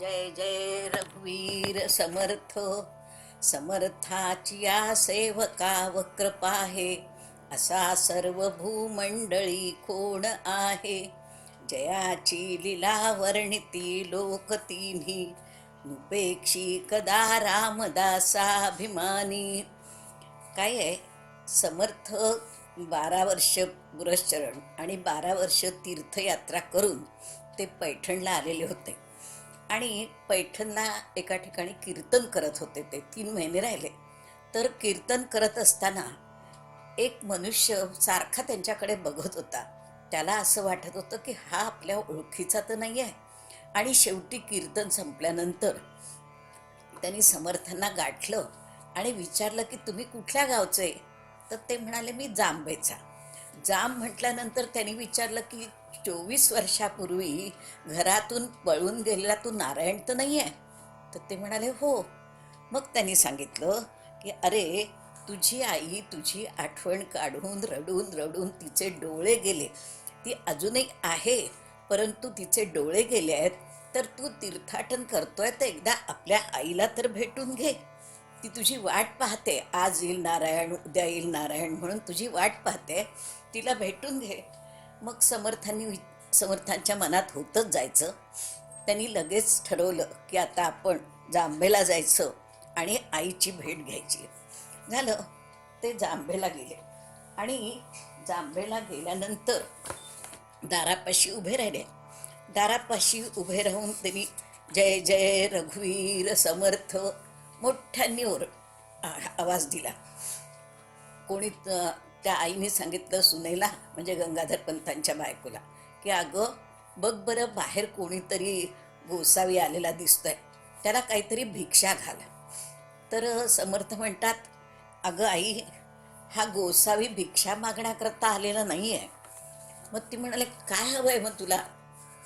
जय जय रघुवीर समर्थ. समर्थाची या सेवका कृपा आहे. असा सर्व भूमंडळी कोण आहे? जयाची लिला वर्णिती लोक तिन्ही. नुपेक्षी कदा रामदासाभिमानी. काय आहे? समर्थ बारा वर्ष पुरश्चरण आणि बारा वर्ष तीर्थयात्रा करून ते पैठणला आलेले होते. आणि पैठणला एका ठिकाणी कीर्तन करत होते ते तीन महिने राहिले. तर कीर्तन करत असताना एक मनुष्य सारखा त्यांच्याकडे बघत होता. त्याला असं वाटत होतं की हा आपल्या ओळखीचा तर नाही आहे. आणि शेवटी कीर्तन संपल्यानंतर त्यांनी समर्थांना गाठलं आणि विचारलं की तुम्ही कुठल्या गावचे? तर ते म्हणाले मी जांभेचा. जांब म्हटल्यानंतर त्यांनी विचारलं की चोवीस वर्षापूर्वी घरातून पळून गेलेला तू नारायण तर नाही आहे तर ते म्हणाले हो. मग त्यांनी सांगितलं की अरे तुझी आई तुझी आठवण काढून रडून रडून तिचे डोळे गेले. ती अजूनही आहे परंतु तिचे डोळे गेले आहेत. तर तू तीर्थाटन करतोय तर एकदा आपल्या आईला तर भेटून घे. ती तुझी वाट पाहते. आज येईल नारायण उद्या येईल नारायण म्हणून तुझी वाट पाहते. तिला भेटून घे. मग समर्थांनी वि- समर्थांच्या मनात होतच जायचं. त्यांनी लगेच ठरवलं की आता आपण जांभेला जायचं आणि आईची भेट घ्यायची. झालं. ते जांभेला गेले. आणि जांभेला गेल्यानंतर दारापाशी उभे राहिले. दारापाशी उभे राहून त्यांनी जय जय रघुवीर समर्थ मोठ्यांनी ओर आ- आवाज दिला. कोणी त्या आईने सांगितलं सुनेला म्हणजे गंगाधर पंतांच्या बायकोला की अगं बघ बरं बाहेर कोणीतरी गोसावी आलेला दिसतोय. त्याला काहीतरी भिक्षा घाल. तर समर्थ म्हणतात अगं आई हा गोसावी भिक्षा मागण्याकरता आलेला नाही आहे मग ती म्हणाले काय हवं आहे मग तुला?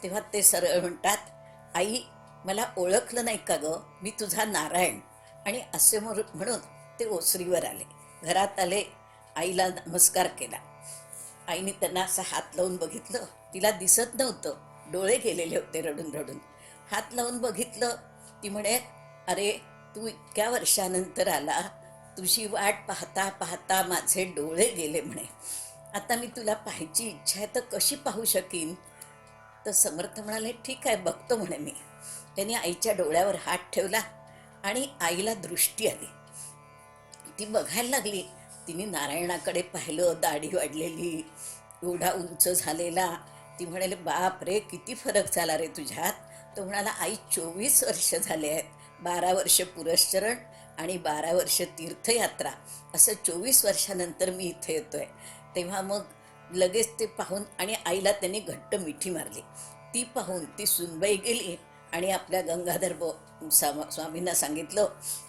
तेव्हा ते सरळ म्हणतात आई मला ओळखलं नाही का गं? मी तुझा नारायण. आणि असे म्हणून ते ओसरीवर आले. घरात आले आईला नमस्कार केला. आईने त्यांना असं हात लावून बघितलं. तिला दिसत नव्हतं. डोळे गेलेले होते रडून रडून. हात लावून बघितलं. ती म्हणे अरे तू इतक्या वर्षानंतर आला. तुझी वाट पाहता पाहता माझे डोळे गेले म्हणे. आता मी तुला पाहायची इच्छा आहे तर कशी पाहू शकीन? तर समर्थ म्हणाले ठीक आहे बघतो म्हणे मी. त्यांनी आईच्या डोळ्यावर हात ठेवला आणि आईला दृष्टी आली. ती बघायला लागली. तिने नारायणाकडे पाहिलं दाढी वाढलेली एवढा उंच झालेला. ती म्हणाले बाप रे किती फरक झाला रे तुझ्यात. तो म्हणाला आई चोवीस वर्ष झाले आहेत. बारा वर्ष पुरश्चरण आणि बारा वर्ष तीर्थयात्रा. असं चोवीस वर्षानंतर मी इथे येतोय. तेव्हा मग लगेच ते पाहून आणि आईला त्यांनी घट्ट मिठी मारली. ती पाहून ती सुनबाई गेली आणि आपल्या गंगाधर ब स्वामींना सांगितलं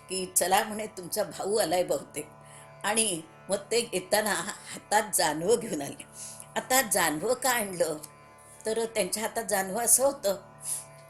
की चला म्हणे तुमचा भाऊ आलाय बहुतेक. आणि मग ते येताना हातात जानवं घेऊन आले. आता जानवं का आणलं? तर त्यांच्या हातात जानवं असं होतं.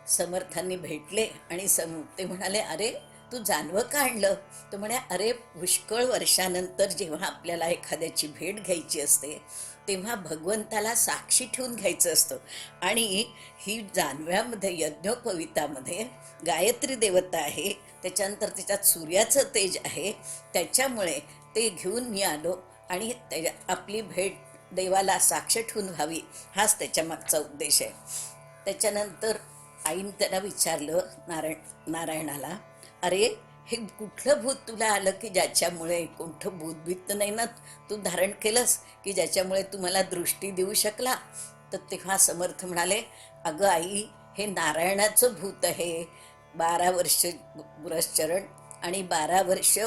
समर्थांनी भेटले आणि सम ते म्हणाले अरे तू जानवं का आणलं? तर म्हणे अरे पुष्कळ वर्षानंतर जेव्हा आपल्याला एखाद्याची भेट घ्यायची असते तेव्हा भगवंताला साक्षी ठेवून घ्यायचं असतं. आणि ही जानव्यामध्ये यज्ञोपवितामध्ये गायत्री देवता आहे. त्याच्यानंतर त्याच्यात सूर्याचं तेज आहे. त्याच्यामुळे ते घेऊन मी आलो आणि त्या आपली भेट देवाला साक्ष ठेवून व्हावी हाच त्याच्या मागचा उद्देश आहे त्याच्यानंतर आईने त्याला विचारलं नारायण नारायणाला अरे हे कुठलं भूत तुला आलं की ज्याच्यामुळे कोणतं भूतभीत नाही ना तू धारण केलंस की ज्याच्यामुळे तू मला दृष्टी देऊ शकला तर तेव्हा समर्थ म्हणाले अगं आई हे नारायणाचं भूत आहे बारा वर्ष पुरश्चरण आणि बारा वर्ष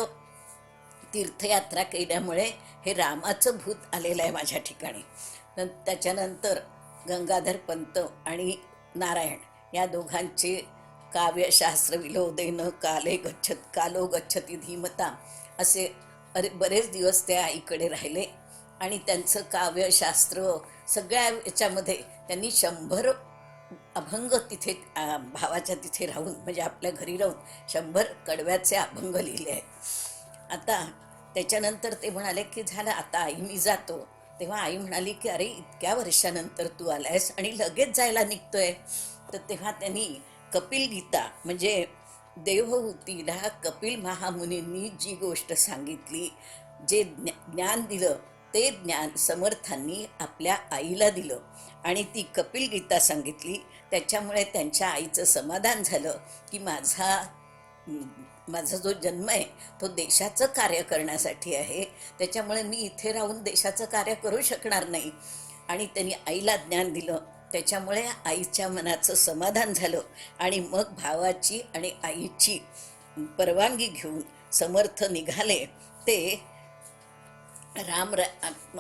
तीर्थयात्रा केल्यामुळे हे रामाचं भूत आलेलं आहे माझ्या ठिकाणी. न त्याच्यानंतर गंगाधर पंत आणि नारायण या दोघांचे काव्यशास्त्र विलोदेन काले गच्छत कालो गच्छती धीमता असे अरे बरेच दिवस त्या आईकडे राहिले आणि त्यांचं काव्यशास्त्र सगळ्या याच्यामध्ये त्यांनी शंभर अभंग तिथे भावाच्या तिथे राहून म्हणजे आपल्या घरी राहून शंभर कडव्याचे अभंग लिहिले आहेत. आता त्याच्यानंतर ते म्हणाले की झालं आता आई मी जातो. तेव्हा आई म्हणाली की अरे इतक्या वर्षानंतर तू आलायस आणि लगेच जायला निघतोय. तर तेव्हा त्यांनी कपिल गीता म्हणजे देवहूतीला कपिल महामुनींनी जी गोष्ट सांगितली जे ज्ञान दिलं ते ज्ञान समर्थांनी आपल्या आईला दिलं आणि ती कपिल गीता सांगितली. त्याच्यामुळे त्यांच्या आईचं समाधान झालं की माझा माझा जो जन्म आहे तो देशाचं कार्य करण्यासाठी आहे. त्याच्यामुळे मी इथे राहून देशाचं कार्य करू शकणार नाही. आणि त्यांनी आईला ज्ञान दिलं. त्याच्यामुळे आईच्या मनाचं समाधान झालं. आणि मग भावाची आणि आईची परवानगी घेऊन समर्थ निघाले. ते राम रा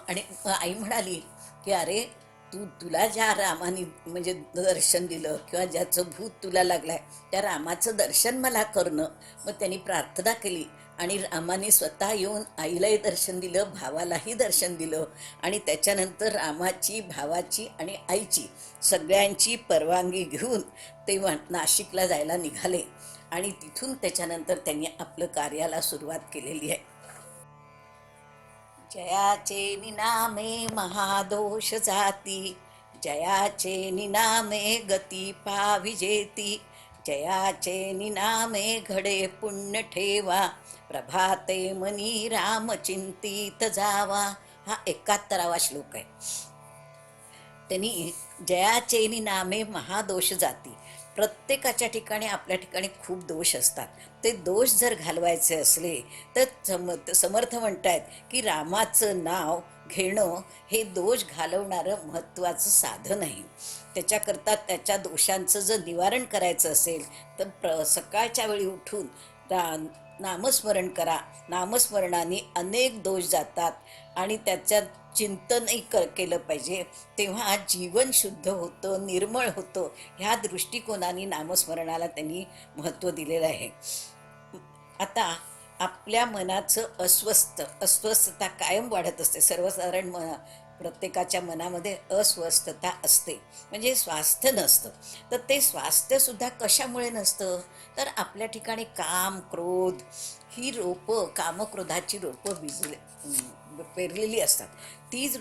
आणि आई म्हणाली की अरे तू तुला ज्या रामाने म्हणजे दर्शन दिलं किंवा ज्याचं भूत तुला लागलाय त्या रामाचं दर्शन मला करणं. मग त्यांनी प्रार्थना केली आणि रामाने स्वतः येऊन आईलाही दर्शन दिलं भावालाही दर्शन दिलं आणि त्याच्यानंतर रामाची भावाची आणि आईची सगळ्यांची परवानगी घेऊन ते नाशिकला जायला निघाले. आणि तिथून त्याच्यानंतर त्यांनी आपलं कार्याला सुरुवात केलेली आहे. जयाचे निनामे महादोष जाती. जयाचे निनामे गती पाविजेती जयाचे निनामे घडे पुण्य ठेवा. प्रभाते मनी राम चिंतित जावा. हा एकाहत्तरावा श्लोक आहे. त्यांनी जयाचे निनामे महादोष जाती. प्रत्येकाच्या ठिकाणी आपल्या ठिकाणी खूप दोष असतात. ते दोष जर घालवायचे असले तर सम समर्थ म्हणतायत की रामाचं नाव घेणं हे दोष घालवणारं महत्त्वाचं साधन आहे. त्याच्याकरता त्याच्या दोषांचं जर निवारण करायचं असेल तर प्र सकाळच्या वेळी उठून रा नामस्मरण करा. नामस्मरणाने अनेक दोष जातात आणि त्याच्यात चिंतनही क केलं पाहिजे. तेव्हा जीवन शुद्ध होतं निर्मळ होतं ह्या दृष्टिकोनाने नामस्मरणाला त्यांनी महत्त्व दिलेलं आहे. आता आपल्या मनाचं अस्वस्थ अस्वस्थता कायम वाढत असते. सर्वसाधारण म प्रत्येकाच्या मनामध्ये अस्वस्थता असते. म्हणजे स्वास्थ्य नसतं. तर ते स्वास्थ्यसुद्धा कशामुळे नसतं? तर आपल्या ठिकाणी काम क्रोध ही रोपं कामक्रोधाची रोपं भिजले पेरलेली असतात. तीच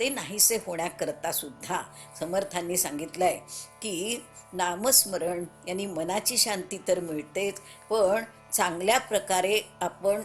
ते नाहीसे होण्याकरता सुद्धा समर्थांनी सांगितलं आहे की नामस्मरण यांनी मनाची शांती तर मिळतेच पण चांगल्या प्रकारे आपण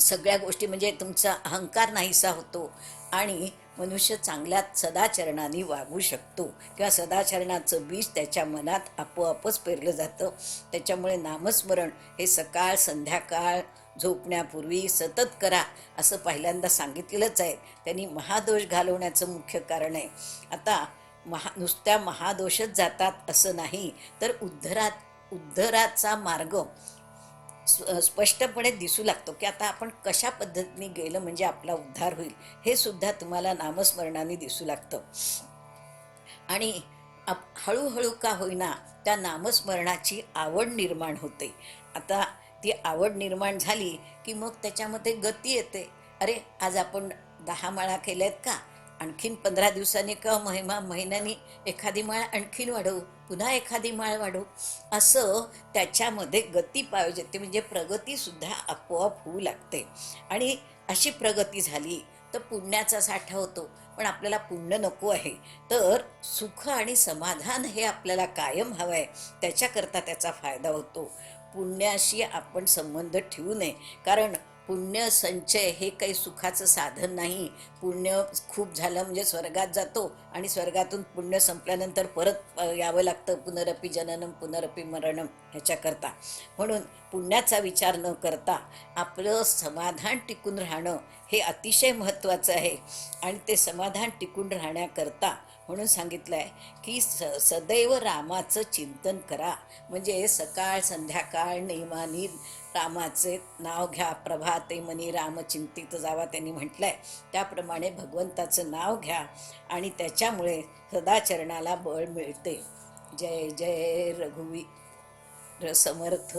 सगळ्या गोष्टी म्हणजे तुमचा अहंकार नाहीसा होतो आणि मनुष्य चांगल्या सदाचरणाने वागू शकतो. किंवा सदाचरणाचं बीज त्याच्या मनात आपोआपच पेरलं जातं. त्याच्यामुळे नामस्मरण हे सकाळ संध्याकाळ झोपण्यापूर्वी सतत करा असं पहिल्यांदा सांगितलेलंच आहे. त्यांनी महादोष घालवण्याचं मुख्य कारण आहे. आता महा नुसत्या महादोषच जातात असं नाही तर उद्धरात उद्धराचा मार्ग स्पष्टपणे दिसू लागतो की आता आपण कशा पद्धतीने गेलं म्हणजे आपला उद्धार होईल हे सुद्धा तुम्हाला नामस्मरणाने दिसू लागतं. आणि आप हळूहळू का होईना त्या नामस्मरणाची आवड निर्माण होते. आता ती आवड निर्माण झाली की मग त्याच्यामध्ये गती येते. अरे आज आपण दहा माळा केल्यात का? आणखीन पंधरा दिवसांनी किंवा महिमा महिन्यानी एखादी माळ आणखीन वाढवू? पुन्हा एखादी माळ वाढवू? असं त्याच्यामध्ये गती पाहिजे ते म्हणजे प्रगतीसुद्धा आपोआप होऊ लागते. आणि अशी प्रगती झाली तर पुण्याचा साठा होतो. पण आपल्याला पुण्य नको आहे. तर सुख आणि समाधान हे आपल्याला कायम हवं आहे त्याच्याकरता त्याचा फायदा होतो. पुण्याशी आपण संबंध ठेवू नये. कारण पुण्य संचय हे काही सुखाचं साधन नाही. पुण्य खूप झालं म्हणजे स्वर्गात जातो आणि स्वर्गातून पुण्य संपल्यानंतर परत यावं लागतं पुनरपी जननम पुनरपी मरणम ह्याच्याकरता. म्हणून पुण्याचा विचार न करता आपलं समाधान टिकून राहणं हे अतिशय महत्त्वाचं आहे. आणि ते समाधान टिकून राहण्याकरता म्हणून सांगितलं आहे की स सदैव रामाचं चिंतन करा. म्हणजे सकाळ संध्याकाळ नेमानी रामाचे नाव घ्या. प्रभाते मनी रामचिंतित जावा त्यांनी म्हटलं आहे त्याप्रमाणे भगवंताचं नाव घ्या आणि त्याच्यामुळे सदाचरणाला बळ मिळते. जय जय रघुवी समर्थ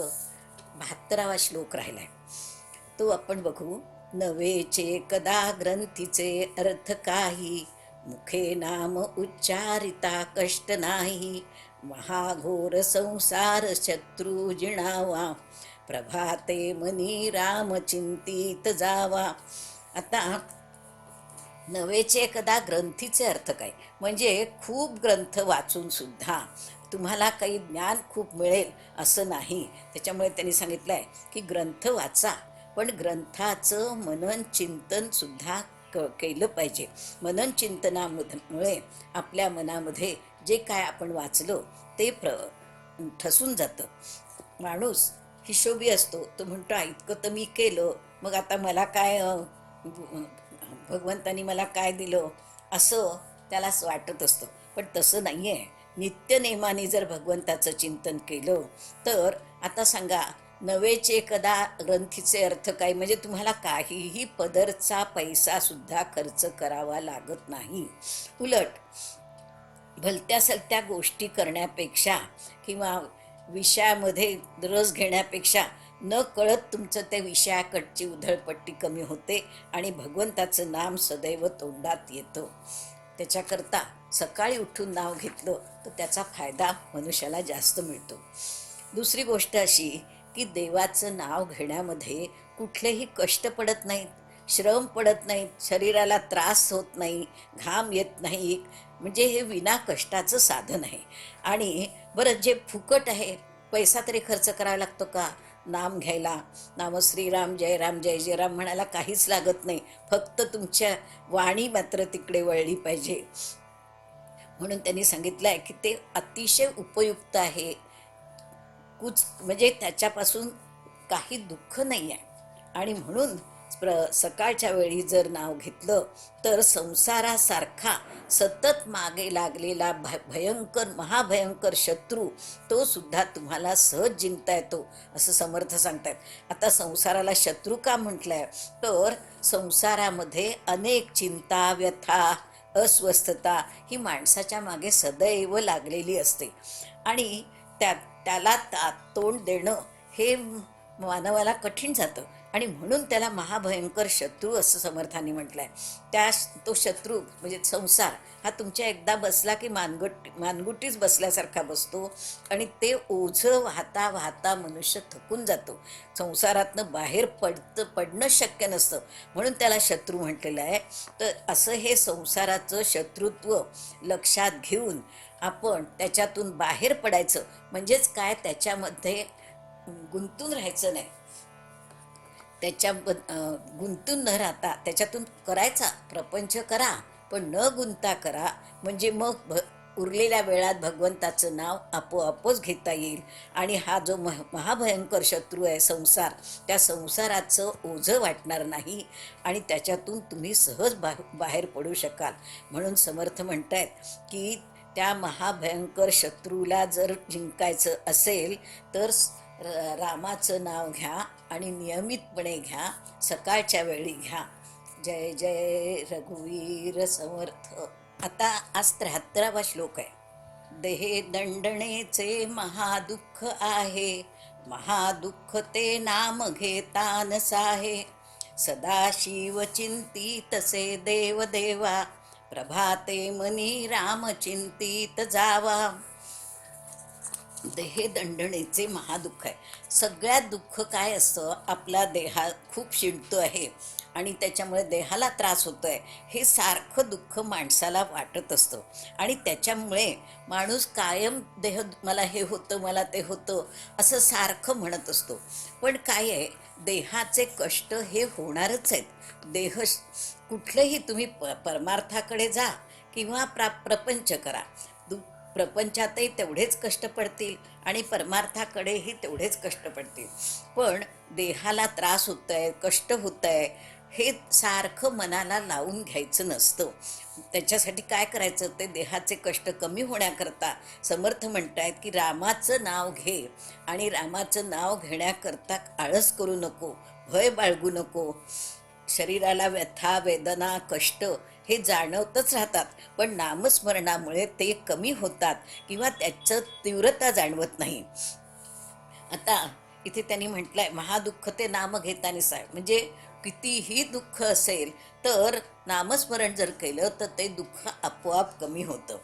बहात्तरावा श्लोक राहिला आहे तो आपण बघू. नवेचे कदा ग्रंथीचे अर्थ काही? मुखे नाम उच्चारिता कष्ट नाही. महाघोर संसार शत्रू जिणावा. प्रभाते मनी राम चिंतित जावा. आता नवेचे एकदा ग्रंथीचे अर्थ काय? म्हणजे खूप ग्रंथ वाचून सुद्धा तुम्हाला काही ज्ञान खूप मिळेल असं नाही. त्याच्यामुळे त्यांनी सांगितलं आहे की ग्रंथ वाचा. पण ग्रंथाचं मनन चिंतनसुद्धा क केलं पाहिजे. मनन चिंतनामुळे आपल्या मनामध्ये जे काय आपण वाचलो ते प्र ठसून जातं. माणूस हिशोबी असतो. तो म्हणतो इतकं तर मी केलं. मग आता मला काय भगवंतानी मला काय दिलं? असं त्याला असं वाटत असतं. पण तसं नाही आहे नित्यनेमाने जर भगवंताचं चिंतन केलं तर आता सांगा नवेचे कदा ग्रंथीचे अर्थ काय म्हणजे तुम्हाला काहीही पदरचा पैसासुद्धा खर्च करावा लागत नाही. उलट भलत्या सलत्या गोष्टी करण्यापेक्षा किंवा विषयामध्ये रस घेण्यापेक्षा न कळत तुमचं त्या विषयाकडची उधळपट्टी कमी होते आणि भगवंताचं नाम सदैव तोंडात येतं. त्याच्याकरता सकाळी उठून नाव घेतलं तर त्याचा फायदा मनुष्याला जास्त मिळतो. दुसरी गोष्ट अशी की देवाचं नाव घेण्यामध्ये कुठलेही कष्ट पडत नाहीत श्रम पडत नाहीत शरीराला त्रास होत नाही घाम येत नाही. म्हणजे हे विना कष्टाचं साधन आहे. आणि बरं जे फुकट आहे पैसा तरी खर्च करावा लागतो का? नाम घ्यायला. नाम श्रीराम जय राम जय जय राम म्हणायला काहीच लागत नाही. फक्त तुमच्या वाणी मात्र तिकडे वळली पाहिजे. म्हणून त्यांनी सांगितलं आहे की ते अतिशय उपयुक्त आहे. कुच म्हणजे त्याच्यापासून काही दुःख नाही आहे आणि म्हणून प्र सकाळच्या वेळी जर नाव घेतलं तर संसारासारखा सतत मागे लागलेला भ भयंकर महाभयंकर शत्रू तो सुद्धा तुम्हाला सहज जिंकता येतो असं समर्थ सांगतायत. आता संसाराला शत्रू का म्हटलंय? तर संसारामध्ये अनेक चिंता व्यथा अस्वस्थता ही माणसाच्या मागे सदैव लागलेली असते. आणि त्यात त्याला ता तोंड देणं हे मानवाला कठीण जातं. आणि म्हणून त्याला महाभयंकर शत्रू असं समर्थाने म्हटलं आहे त्या तो शत्रू म्हणजे संसार हा तुमच्या एकदा बसला की मानगुट मानगुटीच बसल्यासारखा बसतो आणि ते ओझं वाहता वाहता मनुष्य थकून जातो. संसारातनं बाहेर पडतं पडणं शक्य नसतं. म्हणून त्याला शत्रू म्हटलेलं आहे. तर असं हे संसाराचं शत्रुत्व लक्षात घेऊन आपण त्याच्यातून बाहेर पडायचं. म्हणजेच काय? त्याच्यामध्ये गुंतून राहायचं नाही. त्याच्या गुंतून न राहता त्याच्यातून करायचा प्रपंच करा पण न गुंता करा. म्हणजे मग भ उरलेल्या वेळात भगवंताचं नाव आपोआपच घेता येईल. आणि हा जो मह महाभयंकर शत्रू आहे संसार त्या संसाराचं ओझं वाटणार नाही. आणि त्याच्यातून तुम्ही सहज बा बाहेर पडू शकाल. म्हणून समर्थ म्हणतायत की त्या महाभयंकर शत्रूला जर जिंकायचं असेल तर रामाचं नाव घ्या आणि नियमितपणे घ्या सकाळच्या वेळी घ्या. जय जय रघुवीर समर्थ. आता आज त्र्याहत्तरावा श्लोक आहे. देहे दंडणेचे महादुःख आहे. महादुःख ते नाम घेता नसाहे. सदाशिव चिंती तसे देवदेवा. प्रभाते मनी राम जावा. जावा दंडणेचे महादुःख आहे. सगळ्यात दुःख काय असतं? आपला देहा खूप शिणतो आहे आणि त्याच्यामुळे देहाला त्रास होतो आहे हे सारखं दुःख माणसाला वाटत असतं. आणि त्याच्यामुळे माणूस कायम देह मला हे होतं मला ते होतं असं सारखं म्हणत असतो. पण काय आहे? देहाचे कष्ट हे होणारच आहेत. देह कुठलंही तुम्ही प परमार्थाकडे जा किंवा प्रा प्रपंच करा. प्रपंचातही तेवढेच कष्ट पडतील आणि परमार्थाकडेही तेवढेच कष्ट पडतील. पण देहाला त्रास होत आहे कष्ट होत आहे हे सारखं मनाला लावून घ्यायचं नसतं. त्याच्यासाठी काय करायचं? ते देहाचे कष्ट कमी होण्याकरता समर्थ म्हणतायत की रामाचं नाव घे आणि रामाचं नाव घेण्याकरता आळस करू नको भय बाळगू नको. शरीराला व्यथा वेदना कष्ट हे जाणवतच राहतात. पण नामस्मरणामुळे ते कमी होतात किंवा त्याचं तीव्रता जाणवत नाही. आता इथे त्यांनी म्हटलं आहे महादुःख ते नाम घेताना साय म्हणजे कितीही दुःख असेल तर नामस्मरण जर केलं तर ते दुःख आपोआप कमी होतं.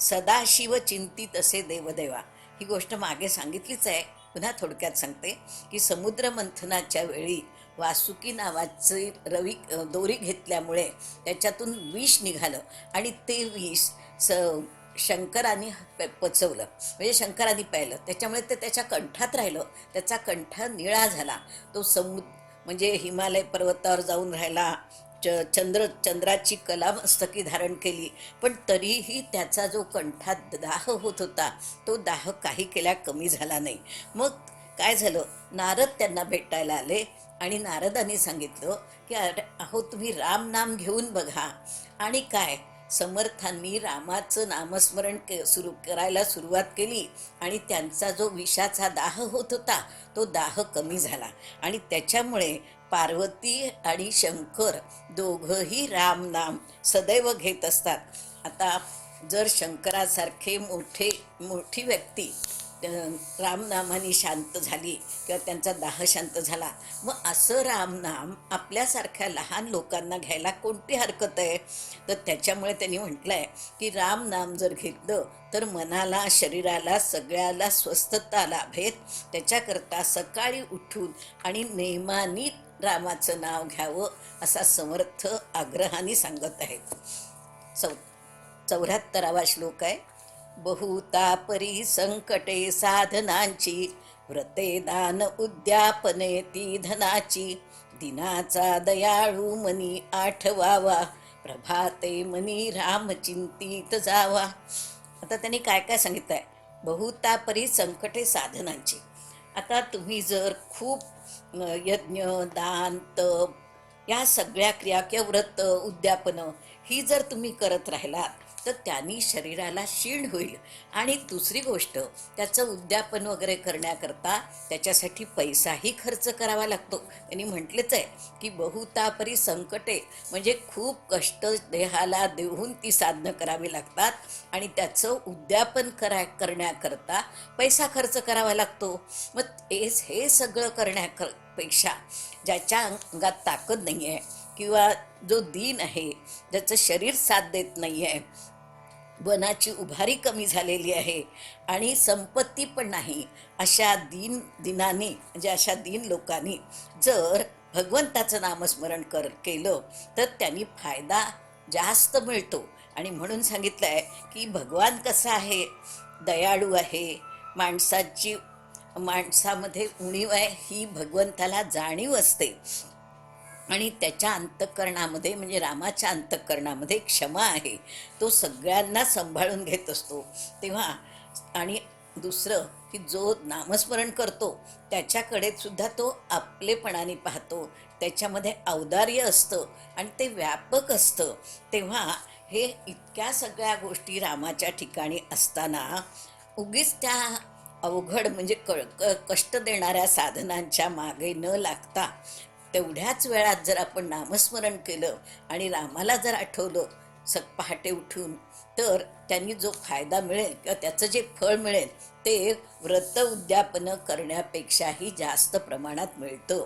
सदाशिव चिंतित असे देवदेवा. ही गोष्ट मागे सांगितलीच आहे. पुन्हा थोडक्यात सांगते की समुद्र मंथनाच्या वेळी वासुकी नावाचे रवी दोरी घेतल्यामुळे त्याच्यातून विष निघालं. आणि ते विष स शंकराने प- पचवलं. म्हणजे शंकराने प्यायलं. त्याच्यामुळे ते त्याच्या कंठात राहिलं. त्याचा कंठ निळा झाला. तो समु म्हणजे हिमालय पर्वतावर जाऊन राहिला. च चंद्र चंद्राची कला मस्तकी धारण केली. पण तरीही त्याचा जो कंठात दाह होत होता तो दाह काही केल्या कमी झाला नाही. मग काय झालं? नारद त्यांना भेटायला आले. आणि नारदांनी सांगितलं की अरे अहो तुम्ही राम नाम घेऊन बघा. आणि काय? समर्थांनी रामाचं नामस्मरण के सुरू करायला सुरुवात केली आणि त्यांचा जो विषाचा दाह होत होता तो दाह कमी झाला. आणि त्याच्यामुळे पार्वती आणि शंकर दोघंही राम नाम सदैव घेत असतात. आता जर शंकरासारखे मोठे मोठी व्यक्ती रामनामाने शांत झाली किंवा त्यांचा दाह शांत झाला. मग असं रामनाम आपल्यासारख्या लहान लोकांना घ्यायला कोणती हरकत आहे? तर त्याच्यामुळे त्यांनी म्हटलं आहे की रामनाम जर घेतलं तर मनाला शरीराला सगळ्याला स्वस्थता लाभेत त्याच्याकरता सकाळी उठून आणि नेमानी रामाचं नाव घ्यावं असा समर्थ आग्रहाने सांगत आहेत. चौ चौऱ्याहत्तरावा श्लोक आहे. बहुतापरी संकटे साधनांची व्रते दान उद्यापने ती धनाची दिनाचा दयाळू मनी आठवावा प्रभाते मनी रामचिंतित जावा. आता त्यांनी काय काय सांगितलं आहे बहुतापरी संकटे साधनांची. आता तुम्ही जर खूप यज्ञ दान तप या सगळ्या क्रिया किंवा व्रत उद्यापनं ही जर तुम्ही करत राहिलात तर त्यांनी शरीराला शीण होईल. आणि दुसरी गोष्ट त्याचं उद्यापन वगैरे करण्याकरता त्याच्यासाठी पैसाही खर्च करावा लागतो. त्यांनी म्हटलेच आहे की बहुतापरी संकटे म्हणजे खूप कष्ट देहाला देऊन ती साधनं करावी लागतात आणि त्याचं उद्यापन करा करण्याकरता पैसा खर्च करावा लागतो. मग हेच हे सगळं करण्याकरपेक्षा ज्याच्या अंगात ताकद नाही आहे किंवा जो दीन आहे ज्याचं शरीर साथ देत नाही आहे वनाची उभारी कमी झालेली आहे आणि संपत्ती पण नाही. अशा दीन दिनाने म्हणजे अशा दीन लोकांनी जर भगवंताचं नामस्मरण कर केलं तर त्यांनी फायदा जास्त मिळतो. आणि म्हणून सांगितलं आहे की भगवान कसा आहे? दयाळू आहे. माणसाची माणसामध्ये उणीव आहे ही भगवंताला जाणीव असते. आणि त्याच्या अंतःकरणामध्ये म्हणजे रामाच्या अंतःकरणामध्ये क्षमा आहे. तो सगळ्यांना सांभाळून घेत असतो. तेव्हा आणि दुसरं की जो नामस्मरण करतो त्याच्याकडे सुद्धा तो आपलेपणाने पाहतो. त्याच्यामध्ये औदार्य असतं आणि ते व्यापक असतं. तेव्हा हे इतक्या सगळ्या गोष्टी रामाच्या ठिकाणी असताना उगीच त्या अवघड म्हणजे क क कष्ट देणाऱ्या साधनांच्या मागे न लागता तेवढ्याच वेळात जर आपण नामस्मरण केलं आणि रामाला जर आठवलं स पहाटे उठून तर त्यांनी जो फायदा मिळेल किंवा त्याचं जे फळ मिळेल ते व्रत उद्यापन करण्यापेक्षाही जास्त प्रमाणात मिळतं.